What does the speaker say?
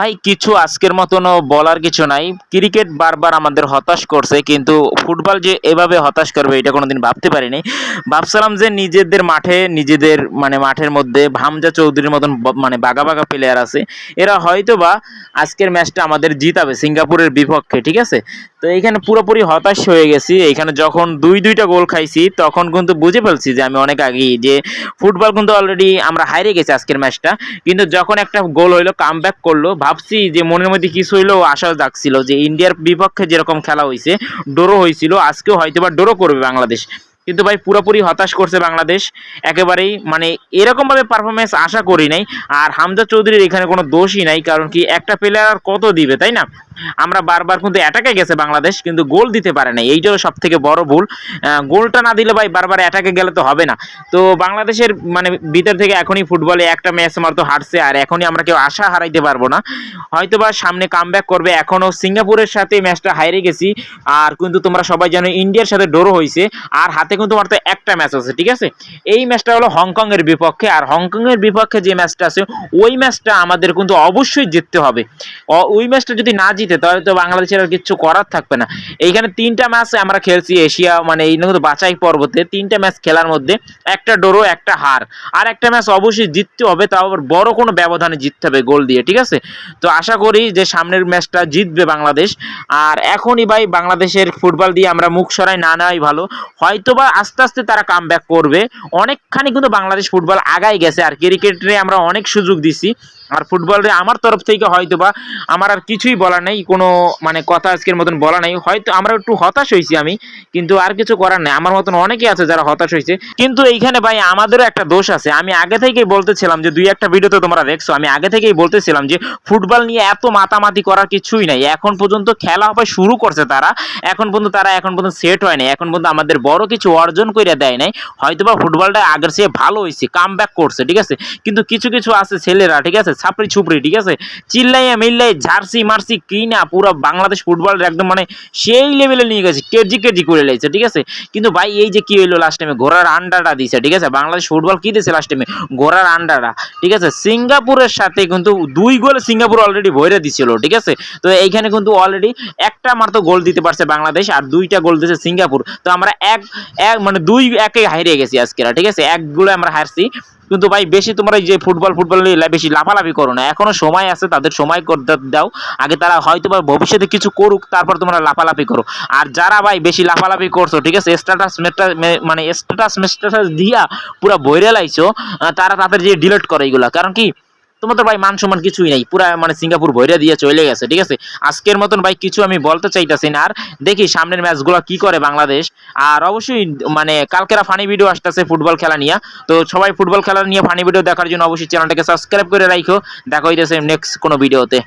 ভাই, কিছু আজকের মতনও বলার কিছু নাই। ক্রিকেট বারবার আমাদের হতাশ করছে, কিন্তু ফুটবল যে এভাবে হতাশ করবে, এটা কোনোদিন ভাবতে পারিনি। ভাবছিলাম যে নিজেদের মাঠে, নিজেদের মানে মাঠের মধ্যে ভামজা চৌধুরীর মতন মানে বাগা বাগা প্লেয়ার আছে। এরা হয়তো বা আজকের ম্যাচটা আমাদের জিতাবে, সিঙ্গাপুরের বিপক্ষে, ঠিক আছে? তো এখানে পুরোপুরি হতাশ হয়ে গেছি। এখানে যখন দুই দুইটা গোল খাইছি, তখন কিন্তু বুঝে ফেলছি যে আমি অনেক আগেই যে ফুটবল কিন্তু অলরেডি আমরা হারিয়ে গেছি আজকের ম্যাচটা। কিন্তু যখন একটা গোল হইল কাম ব্যাক করল ভাবছি যে মনের মধ্যে কিছু হইল আশা জাগছিল যে ইন্ডিয়ার বিপক্ষে যেরকম খেলা হয়েছে ডোরো হয়েছিল আজকেও হয়তো বা ডোরো করবে বাংলাদেশ। কিন্তু ভাই পুরোপুরি হতাশ করছে বাংলাদেশ। একেবারেই মানে এরকমভাবে পারফরমেন্স আশা করি নাই। আর হামজা চৌধুরীর এখানে কোনো দোষই নাই, কারণ কি একটা প্লেয়ার কত দিবে, তাই না? আমরা বারবার কিন্তু অ্যাটাকে গেছে বাংলাদেশ, কিন্তু গোল দিতে পারে না এইটাও সব থেকে বড় ভুল। গোলটা না দিলে ভাই বারবার অ্যাটাকে গেলে তো হবে না। তো বাংলাদেশের মানে ভিতর থেকে এখনই ফুটবলে একটা ম্যাচ মারতো হারছে, আর এখনই আমরা কেউ আশা হারাইতে পারব না। হয়তো বা সামনে কামব্যাক করবে। এখনও সিঙ্গাপুরের সাথে ম্যাচটা হারিয়ে গেছি, আর কিন্তু তোমরা সবাই জানো ইন্ডিয়ার সাথে ডোরো হয়েছে, আর হাতে কিন্তু মাত্র একটা ম্যাচ আছে, ঠিক আছে? এই ম্যাচটা হলো হংকং এর বিপক্ষে, আর হংকং এর বিপক্ষে যে ম্যাচটা আছে, ওই ম্যাচটা আমাদের কিন্তু অবশ্যই জিততে হবে। ওই ম্যাচটা যদি না জিতে তাহলে তো বাংলাদেশের আর কিছু করার থাকবে না। এইখানে তিনটা ম্যাচ আমরা খেলছি এশিয়া মানে এই কিন্তু বাছাই পর্বতে। তিনটা ম্যাচ খেলার মধ্যে একটা ডোরো, একটা হার। আর একটা ম্যাচ অবশ্যই জিততে হবে, তাও আবার বড় কোনো ব্যবধানে জিততে হবে গোল দিয়ে, ঠিক আছে? তো আশা করি যে সামনের ম্যাচটা জিতবে বাংলাদেশ। আর এখনই ভাই বাংলাদেশের ফুটবল দিয়ে আমরা মুখ সরাই, না নেওয়াই ভালো। হয়তোবা আস্তে আস্তে তারা কাম করবে। অনেকখানি কিন্তু বাংলাদেশ ফুটবল আগাই গেছে। আর ক্রিকেটে আমরা অনেক সুযোগ দিছি। আর ফুটবলে আমার তরফ থেকে হয়তো বা আমার আর কিছুই বলার নেই, কোনো মানে কথা আজকের মতন বলা নেই। হয়তো আমরা একটু হতাশ হয়েছি আমি, কিন্তু আর কিছু করার নেই। আমার মতন অনেকেই আছে যারা হতাশ হয়েছে। কিন্তু এইখানে ভাই আমাদেরও একটা দোষ আছে। আমি আগে থেকেই বলতেছিলাম যে দুই একটা ভিডিওতে তোমরা দেখছ, আমি আগে থেকেই বলতেছিলাম যে ফুটবল নিয়ে এত মাতামাতি করার কিছুই নাই। এখন পর্যন্ত খেলা হবে শুরু করছে তারা। এখন পর্যন্ত তারা এখন পর্যন্ত সেট হয় নাই। এখন পর্যন্ত আমাদের বড় কিছু অর্জন করে দেয় নাই। হয়তোবা ফুটবলটা আগের চেয়ে ভালো হয়েছে কাম করছে, ঠিক আছে? কিন্তু কিছু কিছু আছে ছেলেরা, ঠিক আছে? ছাপড়ি ছুপড়ি, ঠিক আছে? চিল্লাইয়া মিল্লাই জার্সি মার্সি কি না পুরো বাংলাদেশ ফুটবল একদম মানে সেই লেভেলে নিয়ে গেছে, কেজি কেজি করে লেগেছে, ঠিক আছে? কিন্তু ভাই, এই যে কি হইল লাস্ট টাইমে ঘোড়ার আন্ডাটা দিছে, ঠিক আছে? বাংলাদেশ ফুটবল কি দিছে লাস্ট টাইমে ঘোড়ার আন্ডাটা, ঠিক আছে? সিঙ্গাপুরের সাথে কিন্তু দুই গোল সিঙ্গাপুর অলরেডি ভরে দিছিল, ঠিক আছে? তো এইখানে কিন্তু অলরেডি একটা মাত্র গোল দিতে পারছে বাংলাদেশ আর দুইটা গোল দিয়েছে সিঙ্গাপুর। তো আমরা এক এক মানে দুই একে হারিয়ে গেছি আজকেরা, ঠিক আছে? এক গোলে আমরা হারছি। কিন্তু ভাই, বেশি তোমরা এই যে ফুটবল ফুটবল নিয়ে বেশি লাফালাফি করো না। এখনও সময় আছে, তাদের সময় দাও। আগে তারা হয়তো বা ভবিষ্যতে কিছু করুক, তারপর তোমরা লাফালাফি করো। আর যারা ভাই, বেশি লাফালাফি করছ, ঠিক আছে? স্ট্যাটাস মানে স্ট্যাটাস স্ট্যাটাস দিয়া পুরো বইরে লাইছো তারা তাদের যে ডিলিট করে এইগুলা কারণ কি? তোমার তো ভাই মান সম্মান কিছুই নাই, পুরা মানে সিঙ্গাপুর ভৈরা দিয়ে চলে গেছে, ঠিক আছে? আজকের মতন ভাই কিছু আমি বলতে চাইতেছি না, আর দেখি সামনের ম্যাচগুলো কি করে বাংলাদেশ। আর অবশ্যই মানে কালকেরা ফানি ভিডিও আসতেছে ফুটবল খেলা নিয়ে। তো সবাই ফুটবল খেলা নিয়ে ফানি ভিডিও দেখার জন্য অবশ্যই চ্যানেলটাকে সাবস্ক্রাইব করে রাখো দেখা হইতেছে নেক্সট কোনো ভিডিওতে